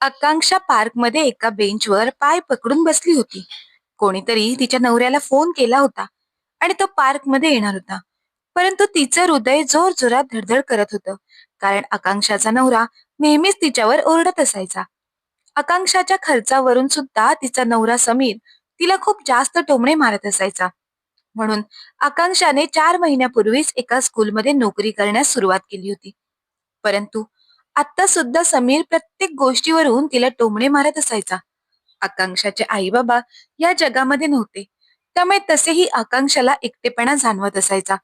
आकांक्षा पार्कमध्ये एका बेंचवर पाय पकडून बसली होती. कोणीतरी तिच्या नवऱ्याला फोन केला होता आणि तो पार्कमध्ये येणार होता. परंतु तिचं हृदय जोर जोरात धडधड करत होतं. कारण आकांक्षाचा नवरा नेहमीच तिच्यावर ओरडत असायचा. आकांक्षाच्या खर्चावरून सुद्धा तिचा नवरा समीर तिला खूप जास्त टोमणे मारत असायचा. म्हणून आकांक्षाने चार महिन्यापूर्वीच एका स्कूलमध्ये नोकरी करण्यास सुरुवात केली होती. परंतु आता सुद्धा समीर प्रत्येक गोष्टीवरून तिला टोमणे मारत असायचा. आकांक्षाचे आई बाबा या जगामध्ये नव्हते. त्यामुळे तसेही आकांक्षाला एकटेपणा जाणवत असायचा.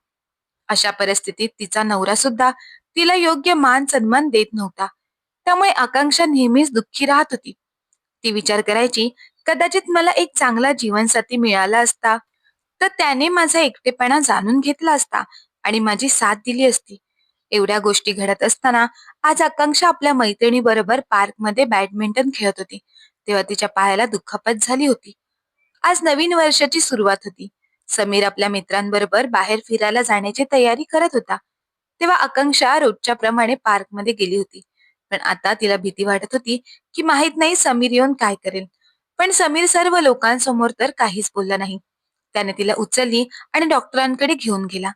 अशा परिस्थितीत तिचा नवरा सुद्धा तिला योग्य मान सन्मान देत नव्हता. त्यामुळे आकांक्षा नेहमीच दुःखी राहत होती. ती विचार करायची कदाचित मला एक चांगला जीवनसाथी मिळाला असता तर त्याने माझा एकटेपणा जाणून घेतला असता आणि माझी साथ दिली असती. एवढ्या गोष्टी घडत असताना आज आकांक्षा आपल्या मैत्रिणी बरोबर पार्कमध्ये बॅडमिंटन खेळत होती. तेव्हा तिच्या पायाला दुखापत झाली होती. आज नवीन वर्षाची सुरुवात होती. समीर आपल्या मित्रांबरोबर बाहेर फिरायला जाण्याची तयारी करत होता. तेव्हा आकांक्षा रोजच्या प्रमाणे पार्कमध्ये गेली होती. पण आता तिला भीती वाटत होती की माहीत नाही समीर येऊन काय करेल. पण समीर सर्व लोकांसमोर तर काहीच बोलला नाही. त्याने तिला उचलली आणि डॉक्टरांकडे घेऊन गेला.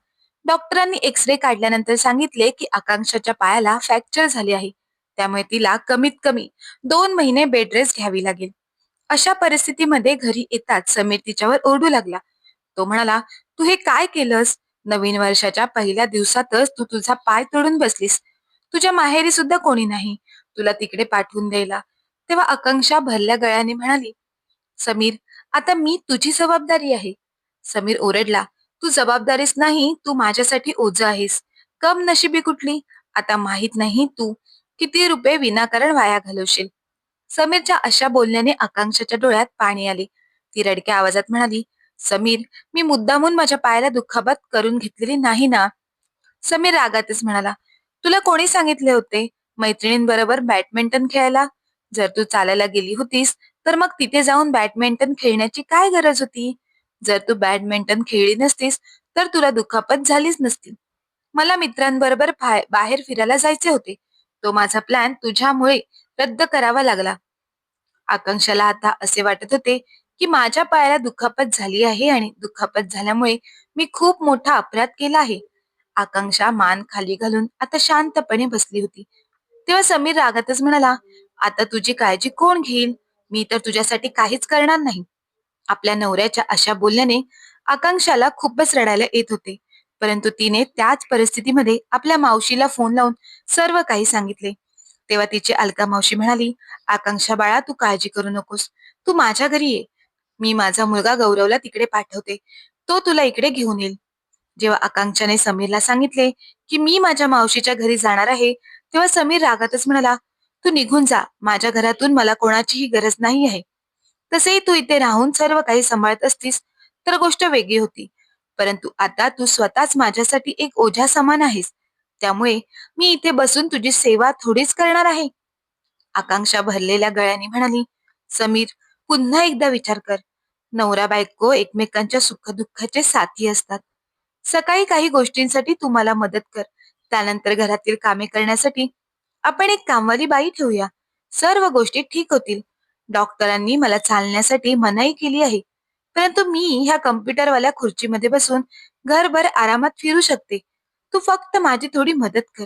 डॉक्टरांनी एक्सरे काढल्यानंतर सांगितले की आकांक्षाच्या पायाला फ्रॅक्चर झाले आहे. त्यामुळे तिला कमीत कमी दोन महिने बेड रेस्ट घ्यावी लागेल. अशा परिस्थितीमध्ये घरी येताच समीर तिच्यावर ओरडू लागला. तो म्हणाला तू हे काय केलंस? नवीन वर्षाच्या पहिल्या दिवसातच तू तुझा पाय तोडून बसलीस. तुझ्या माहेरी सुद्धा कोणी नाही. तुला तिकडे पाठवून द्यायला. तेव्हा आकांक्षा भरल्या गळ्याने म्हणाली समीर आता मी तुझी जबाबदारी आहे. समीर ओरडला तू जबाबदारीच नाही तू माझ्यासाठी ओझ आहेस. कम नशिबी कुठली? आता माहीत नाही तू किती रुपये विनाकारण वाया घालवशील. समीरच्या अशा बोलण्याने आकांक्षाच्या डोळ्यात पाणी आले. ती रडक्या आवाजात म्हणाली समीर मी मुद्दामून माझ्या पायाला दुखापत करून घेतलेली नाही ना? समीर रागातच म्हणाला तुला कोणी सांगितले होते मैत्रिणींबरोबर बॅडमिंटन खेळायला? जर तू चालायला गेली होतीस तर मग तिथे जाऊन बॅडमिंटन खेळण्याची काय गरज होती? जर तू बॅडमिंटन खेळली नसतीस तर तुला दुखापत झालीच नसती. मला मित्रांबरोबर बाहेर फिरायला जायचे होते. तो माझा प्लॅन तुझ्यामुळे रद्द करावा लागला. आकांक्षाला आता असे वाटत होते की माझ्या पायाला दुखापत झाली आहे आणि दुखापत झाल्यामुळे मी खूप मोठा अपराध केला आहे. आकांक्षा मान खाली घालून आता शांतपणे बसली होती. तेव्हा समीर रागातच म्हणाला आता तुझी काळजी कोण घेईल मी तर तुझ्यासाठी काहीच करणार नाही. आपल्या नवऱ्याच्या अशा बोलण्याने आकांक्षाला खूपच रडायला येत होते. परंतु तिने त्याच परिस्थितीमध्ये आपल्या मावशीला फोन लावून सर्व काही सांगितले. तेव्हा तिची अलका मावशी म्हणाली आकांक्षा बाळा तू काळजी करू नकोस. तू माझ्या घरी ये. मी माझा मुलगा गौरवला तिकडे पाठवते. तो तुला इकडे घेऊन येईल. जेव्हा आकांक्षाने समीरला सांगितले की मी माझ्या मावशीच्या घरी जाणार आहे तेव्हा समीर रागातच म्हणाला तू निघून जा. माझ्या घरातून मला कोणाचीही गरज नाही आहे. तसेही तू इथे राहून सर्व काही सांभाळत असतीस तर गोष्ट वेगळी होती. परंतु आता तू स्वतःच माझ्यासाठी एक ओझ्या समान आहेस. त्यामुळे मी इथे बसून तुझी सेवा थोडीच करणार आहे. आकांक्षा भरलेल्या गळ्याने म्हणाली समीर पुन्हा एकदा विचार कर. नवरा बायको एकमेकांच्या सुखदुःखाचे साथी असतात. सकाळी काही गोष्टींसाठी तू मला मदत कर. त्यानंतर घरातील कामे करण्यासाठी आपण एक कामवाली बाई ठेवूया. सर्व गोष्टी ठीक होतील. डॉक्टरांनी मला चालण्यासाठी मनाई केली आहे. परंतु मी ह्या कम्प्युटरवाल्या खुर्चीमध्ये बसून घरभर आरामात फिरू शकते. तू फक्त माझी थोडी मदत कर.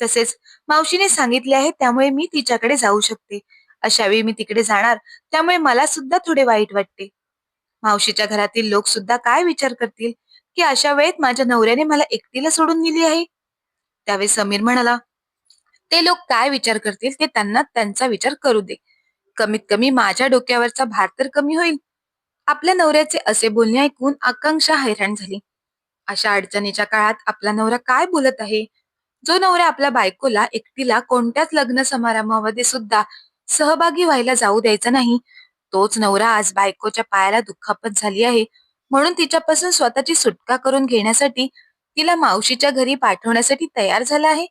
तसेच मावशीने सांगितले आहे त्यामुळे मी तिच्याकडे जाऊ शकते. अशा वेळी मी तिकडे जाणार त्यामुळे मला सुद्धा थोडे वाईट वाटते. मावशीच्या घरातील लोक सुद्धा काय विचार करतील की अशा वेळेत माझ्या नवऱ्याने मला एकटीला सोडून दिली आहे? त्यावेळी समीर म्हणाला ते लोक काय विचार करतील ते त्यांना त्यांचा विचार करू दे. कमीत कमी माझ्या डोक्यावरचा भार तर कमी होईल. आपल्या नवऱ्याचे असे बोलणे ऐकून आकांक्षा हैराण झाली. अशा अडचणीच्या काळात आपला नवरा काय बोलत आहे? जो नवरा आपल्या बायकोला एकटीला कोणत्याच लग्न समारंभामध्ये सुद्धा सहभागी व्हायला जाऊ द्यायचा नाही तोच नवरा आज बायकोच्या पायाला दुखापत झाली आहे. म्हणून तिच्यापासून स्वतःची सुटका करून घेण्यासाठी तिला मावशीच्या घरी पाठवण्यासाठी तयार झाला आहे.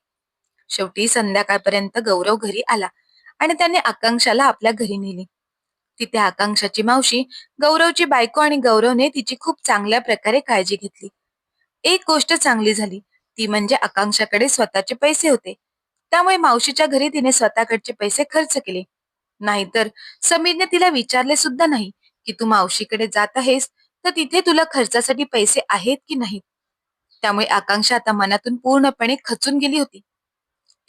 शेवटी संध्याकाळपर्यंत गौरव घरी आला. आणि त्याने आकांक्षाला आपल्या घरी नेली. तिथे आकांक्षाची मावशी गौरवची बायको आणि गौरवने तिची खूप चांगल्या प्रकारे काळजी घेतली. एक गोष्ट चांगली झाली ती म्हणजे आकांक्षाकडे स्वतःचे पैसे होते. त्यामुळे मावशीच्या घरी तिने स्वतःकडचे पैसे खर्च केले. नाहीतर समीरने तिला विचारले सुद्धा नाही की तू मावशीकडे जात आहेस तर तिथे तुला खर्चासाठी पैसे आहेत की नाहीत? त्यामुळे आकांक्षा आता मनातून पूर्णपणे खचून गेली होती.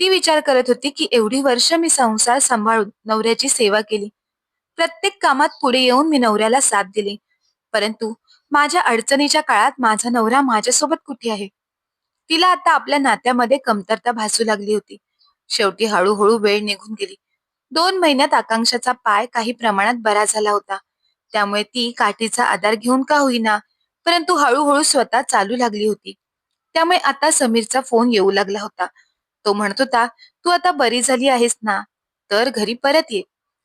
ती विचार करत होती की एवढी वर्ष मी संसार सांभाळून नवऱ्याची सेवा केली. प्रत्येक कामात पुढे येऊन मी नवऱ्याला साथ दिली. परंतु माझ्या अडचणीच्या काळात माझा नवरा माझ्यासोबत कुठे आहे? तिला आता आपल्या नात्यामध्ये कमतरता भासू लागली होती. शेवटी हळूहळू वेळ निघून गेली. दोन महिन्यात आकांक्षाचा पाय काही प्रमाणात बरा झाला होता. त्यामुळे ती काठीचा आधार घेऊन का होईना परंतु हळूहळू स्वतः चालू लागली होती. त्यामुळे आता समीरचा फोन येऊ लागला होता. तो म्हणत होता तू आता बरी झाली आहेस ना? तर घरी परत ये.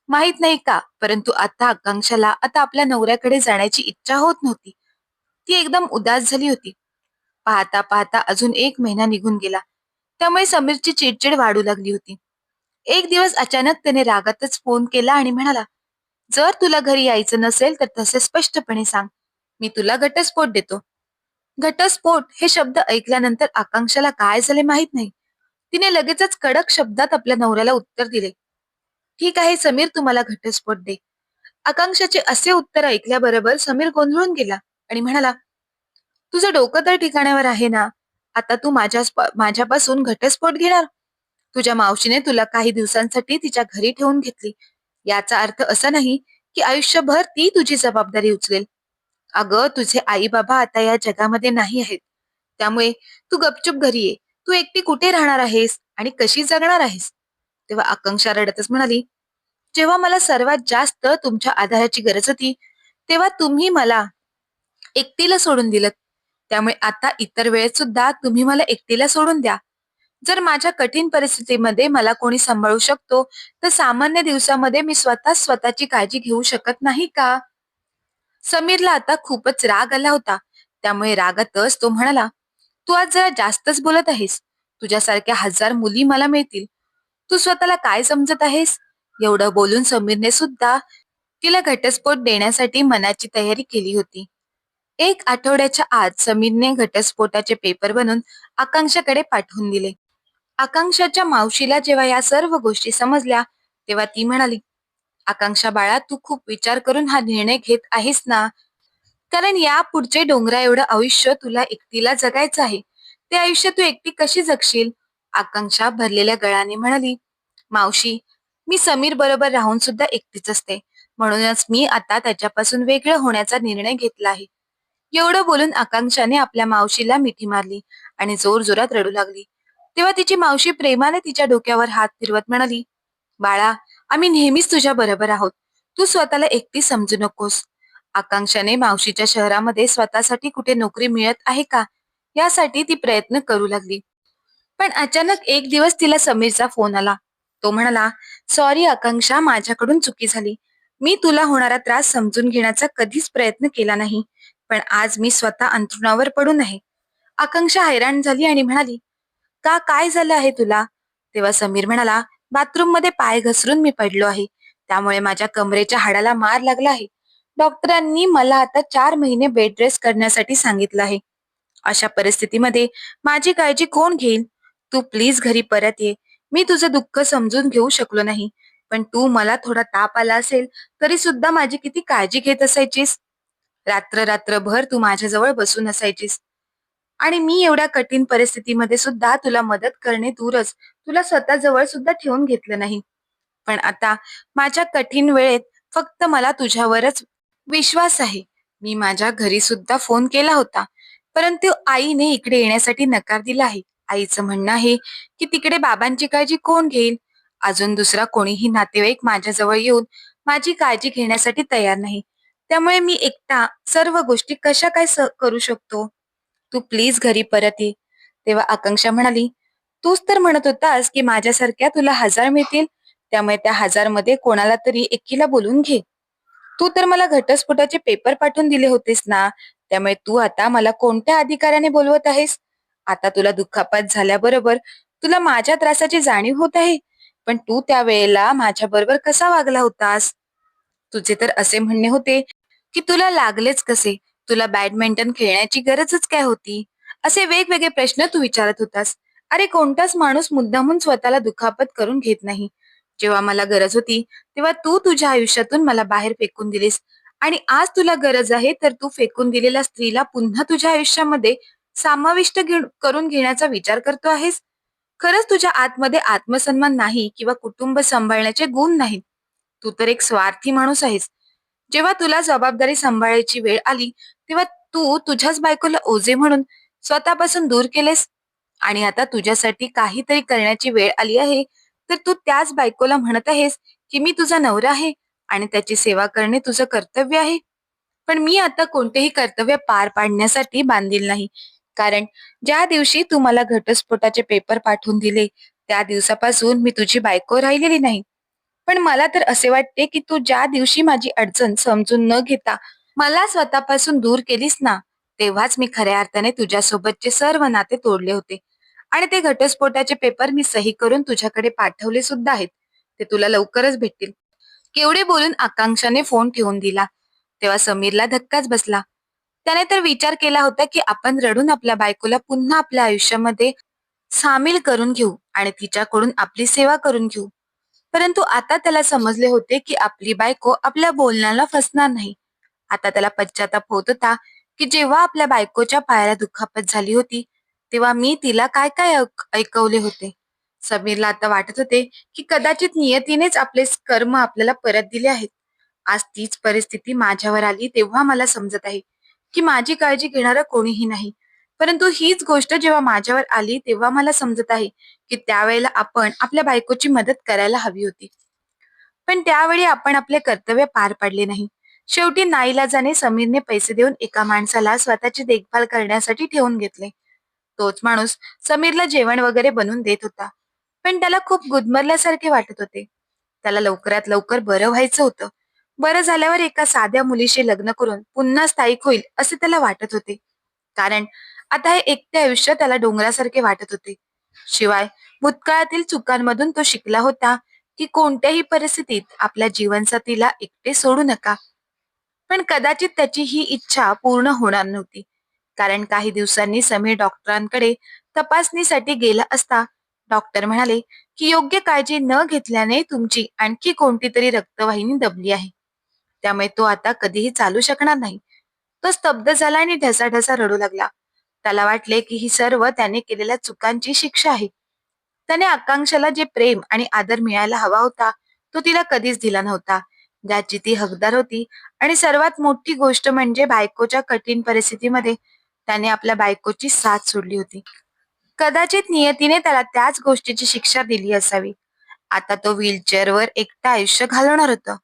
माहीत नाही का परंतु आता आकांक्षाला आता आपल्या नवऱ्याकडे जाण्याची इच्छा होत नव्हती. ती एकदम उदास झाली होती. पाहता पाहता अजून एक महिना निघून गेला. त्यामुळे समीरची चिडचिड वाढू लागली होती. एक दिवस अचानक त्याने रागातच फोन केला आणि म्हणाला जर तुला घरी यायचं नसेल तर तसे स्पष्टपणे सांग. मी तुला घटस्फोट देतो. घटस्फोट? हे शब्द ऐकल्यानंतर आकांक्षाला काय झाले माहीत नाही. तिने लगेचच कडक शब्दात आपल्या नवऱ्याला उत्तर दिले. ठीक आहे समीर तुम्हाला घटस्फोट दे. आकांक्षाचे असे उत्तर ऐकल्याबरोबर समीर गोंधळून गेला आणि म्हणाला तुझं डोकं तर ठिकाणावर आहे ना? आता तू माझ्या माझ्यापासून घटस्फोट घेणार? तुझ्या मावशीने तुला काही दिवसांसाठी तिच्या घरी ठेवून घेतली. याचा अर्थ असा नाही की आयुष्यभर ती तुझी जबाबदारी उचलेल. अगं तुझे आई बाबा आता या जगामध्ये नाही आहेत. त्यामुळे तू गपचूप घरी ये. तू एकटी कुठे राहणार आहेस आणि कशी जगणार आहेस? तेव्हा आकांक्षा रडतच म्हणाली जेव्हा मला सर्वात जास्त तुमच्या आधाराची गरज होती तेव्हा तुम्ही मला एकटीला सोडून दिलं त्यामुळे आता इतर वेळेत सुद्धा तुम्ही मला एकटीला सोडून द्या. जर माझ्या कठीण परिस्थितीमध्ये मला कोणी सांभाळू शकतो तर सामान्य दिवसामध्ये मी स्वतः स्वतःची काळजी घेऊ शकत नाही का? समीरला आता खूपच राग आला होता. त्यामुळे रागातच तो म्हणाला तू आज जरा जास्तच बोलत आहेस. तुझ्यासारख्या हजार मुली मला मिळतील. तू स्वतःला काय समजत आहेस? एवढं बोलून समीरने सुद्धा तिला घटस्फोट देण्यासाठी मनाची तयारी केली होती. एक आठवड्याच्या आत समीरने घटस्फोटाचे पेपर बनवून आकांक्षाकडे पाठवून दिले. आकांक्षाच्या मावशीला जेव्हा या सर्व गोष्टी समजल्या तेव्हा ती म्हणाली आकांक्षा बाळा तू खूप विचार करून हा निर्णय घेत आहेस ना? कारण या पुढचे डोंगरा एवढं आयुष्य तुला एकटीला जगायचं आहे. ते आयुष्य तू एकटी कशी जगशील? आकांक्षा भरलेल्या गळाने म्हणाली. मावशी मी समीर बरोबर राहून सुद्धा एकटीच असते. म्हणूनच मी आता त्याच्यापासून वेगळं होण्याचा निर्णय घेतला आहे. एवढं बोलून आकांक्षाने आपल्या मावशीला मिठी मारली आणि जोर जोरात रडू लागली. तेव्हा तिची मावशी प्रेमाने तिच्या डोक्यावर हात फिरवत म्हणाली बाळा आम्ही नेहमीच तुझ्या बरोबर आहोत. तू स्वतःला एकटी समजू नकोस. आकांक्षाने मावशीच्या शहरामध्ये स्वतःसाठी कुठे नोकरी मिळत आहे का? यासाठी ती प्रयत्न करू लागली. पण अचानक एक दिवस तिला समीरचा फोन आला. तो म्हणाला सॉरी आकांक्षा माझ्याकडून चुकी झाली. मी तुला होणारा त्रास समजून घेण्याचा कधीच प्रयत्न केला नाही पण आज मी स्वतः अंथरुणावर पडून आहे. आकांक्षा हैराण झाली आणि म्हणाली का काय झालं आहे तुला? तेव्हा समीर म्हणाला बाथरूममध्ये पाय घसरून मी पडलो आहे. त्यामुळे माझ्या कमरेच्या हाडाला मार लागला आहे. डॉक्टरांनी मला आता चार महिने बेड रेस्ट करण्यासाठी सांगितलं आहे. अशा परिस्थितीमध्ये माझी काळजी कोण घेईल? तू प्लीज घरी परत ये. मी तुझं दुःख समजून घेऊ शकलो नाही. पण तू मला थोडा ताप आला असेल तरी सुद्धा माझी किती काळजी घेत असायचीस? रात्र रात्रभर तू माझ्याजवळ बसून असायचीस. आणि मी एवढ्या कठीण परिस्थितीमध्ये सुद्धा तुला मदत करणे दूरच तुला स्वतः जवळ सुद्धा ठेवून घेतलं नाही. पण आता माझ्या कठीण वेळेत फक्त मला तुझ्यावरच विश्वास आहे. मी माझ्या घरी सुद्धा फोन केला होता. परंतु आईने इकडे येण्यासाठी नकार दिला आहे. आईचं म्हणणं आहे की तिकडे बाबांची काळजी कोण घेईल? अजून दुसरा कोणीही नातेवाईक माझ्याजवळ येऊन माझी काळजी घेण्यासाठी तयार नाही. त्यामुळे मी एकटा सर्व गोष्टी कशा काय करू शकतो? तू प्लीज घरी परत ये. तेव्हा आकांक्षा म्हणाली तूच तर म्हणत होतास की माझ्यासारख्या तुला हजार मिळतील. त्यामुळे त्या हजारमध्ये कोणाला तरी एकीला बोलून घे. तू तर मला घटस्फोटाचे पेपर पाठवून दिले होतेस ना? त्यामुळे तू आता मला कोणत्या अधिकाऱ्याने बोलवत आहेस? आता तुला दुखापात झाल्याबरोबर तुला माझ्या त्रासाची जाणीव होत आहे. पण तू त्यावेळेला माझ्या बरोबर कसा वागला होतास? तुझे तर असे म्हणणे होते की तुला लागलेच कसे? तुला बॅडमिंटन खेळण्याची गरजच काय होती? असे वेगवेगळे प्रश्न तू विचारत होतास. अरे कोणताच माणूस मुद्दामून स्वतःला दुखापत करून घेत नाही. जेव्हा मला गरज होती तेव्हा तू तुझ्या आयुष्यातून मला बाहेर फेकून दिलीस. आणि आज तुला गरज आहे तर तू फेकून दिलेल्या स्त्रीला पुन्हा तुझ्या आयुष्यामध्ये समाविष्ट करून घेण्याचा विचार करतो आहेस? खरंच तुझ्या आतमध्ये आत्मसन्मान नाही किंवा कुटुंब सांभाळण्याचे गुण नाहीत. तू तर एक स्वार्थी माणूस आहेस. जेव्हा तुला जबाबदारी सांभाळायची वेळ आली तेव्हा तू तुझ्याच बायकोला ओझे म्हणून स्वतःपासून दूर केलेस. आणि आता तुझ्यासाठी काहीतरी करण्याची वेळ आली आहे. तर तू त्याच बायकोला म्हणत आहेस की मी तुझा नवरा आहे आणि त्याची सेवा करणे तुझं कर्तव्य आहे. पण मी आता कोणतेही कर्तव्य पार पाडण्यासाठी बांधील नाही. कारण ज्या दिवशी तू मला घटस्फोटाचे पेपर पाठवून दिले त्या दिवसापासून मी तुझी बायको राहिलेली नाही. पण मला तर असे वाटते की तू ज्या दिवशी माझी अडचण समजून न घेता मला स्वतःपासून दूर केलीस ना तेव्हाच मी खऱ्या अर्थाने तुझ्यासोबतचे सर्व नाते तोडले होते. आणि ते घटस्फोटाचे पेपर मी सही करून तुझ्याकडे पाठवले सुद्धा आहेत. ते तुला लवकरच भेटतील. केवढे बोलून आकांक्षाने फोन ठेवून दिला. तेव्हा समीरला धक्काच बसला. त्याने तर विचार केला होता की आपण रडून आपल्या बायकोला पुन्हा आपल्या आयुष्यामध्ये सामील करून घेऊ आणि तिच्याकडून आपली सेवा करून घेऊ. परंतु आता त्याला समजले होते की आपली बायको आपल्या बोलण्याला फसणार नाही. आता त्याला पश्चाताप होत होता की जेव्हा आपल्या बायकोच्या पायाला दुखापत झाली होती तेव्हा मी तिला काय काय ऐकवले होते. समीरला आता वाटत होते की कदाचित नियतीनेच आपले कर्म आपल्याला परत दिले आहेत. आज तीच परिस्थिती माझ्यावर आली तेव्हा मला समजत आहे की माझी काळजी घेणारं कोणीही नाही. परंतु हीच गोष्ट जेव्हा माझ्यावर आली तेव्हा मला समजत आहे की त्यावेळेला आपण आपल्या बायकोची मदत करायला हवी होती. पण त्यावेळी आपण आपले कर्तव्य पार पाडले नाही. शेवटी नाईलाजाने समीरने पैसे देऊन एका माणसाला स्वतःची देखभाल करण्यासाठी ठेवून घेतले. तोच माणूस समीरला जेवण वगैरे बनवून देत होता. पण त्याला खूप गुदमरल्यासारखे वाटत होते. त्याला लवकरात लवकर बरं व्हायचं होतं. बरं झाल्यावर एका साध्या मुलीशी लग्न करून पुन्हा स्थायिक होईल असे त्याला वाटत होते. कारण आता हे एकटे आयुष्य त्याला डोंगरासारखे वाटत होते. शिवाय भूतकाळातील चुकांमधून तो शिकला होता की कोणत्याही परिस्थितीत आपल्या जीवनसाथीला एकटे सोडू नका. पण कदाचित त्याची ही इच्छा पूर्ण होणार नव्हती. कारण काही दिवसांनी समीर डॉक्टरांकडे तपासणीसाठी गेला असता. डॉक्टर म्हणाले की योग्य काळजी न घेतल्याने तुमची आणखी कोणती तरी रक्तवाहिनी दबली आहे. त्यामुळे तो आता कधीही चालू शकणार नाही. तो स्तब्ध झाला आणि ढसाढसा रडू लागला. त्याला वाटले की ही सर्व त्याने केलेल्या चुकांची शिक्षा आहे. त्याने आकांक्षाला जे प्रेम आणि आदर मिळायला हवा होता तो तिला कधीच दिला नव्हता. ज्याची ती हकदार होती आणि सर्वात मोठी गोष्ट म्हणजे बायकोच्या कठीण परिस्थितीमध्ये त्याने आपल्या बायकोची साथ सोडली होती. कदाचित नियतीने त्याला त्याच गोष्टीची शिक्षा दिली असावी. आता तो व्हीलचेअरवर एकटा आयुष्य घालवणार होतं.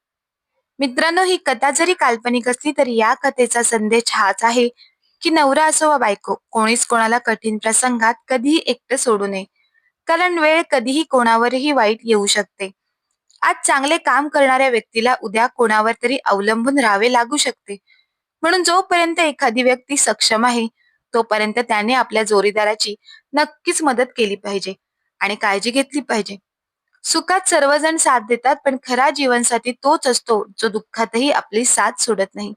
मित्रांनो ही कथा जरी काल्पनिक असली तरी या कथेचा संदेश हाच आहे की नवरा असो वा बायको. कोणीच कोणाला कठीण प्रसंगात कधीही एकटं सोडू नये. कारण वेळ कधीही कोणावरही वाईट येऊ शकते. आज चांगले काम करणाऱ्या व्यक्तीला उद्या कोणावर तरी अवलंबून राहावे लागू शकते. म्हणून जोपर्यंत एखादी व्यक्ती सक्षम आहे तोपर्यंत त्याने आपल्या जोडीदाराची नक्कीच मदत केली पाहिजे आणि काळजी घेतली पाहिजे. सुखात सर्वजण साथ देतात पण खरा जीवनसाथी तोच असतो जो दुःखातही आपली साथ सोडत नाही.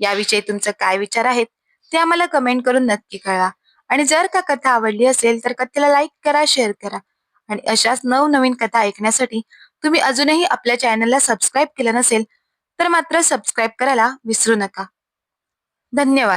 याविषयी तुमचं काय विचार आहेत ते आम्हाला कमेंट करून नक्की कळवा. आणि जर का कथा आवडली असेल तर कथेला लाईक करा शेअर करा. आणि अशाच नवनवीन कथा ऐकण्यासाठी तुम्ही अजूनही आपल्या चॅनलला सबस्क्राईब केलं नसेल तर मात्र सबस्क्राईब करायला विसरू नका. धन्यवाद.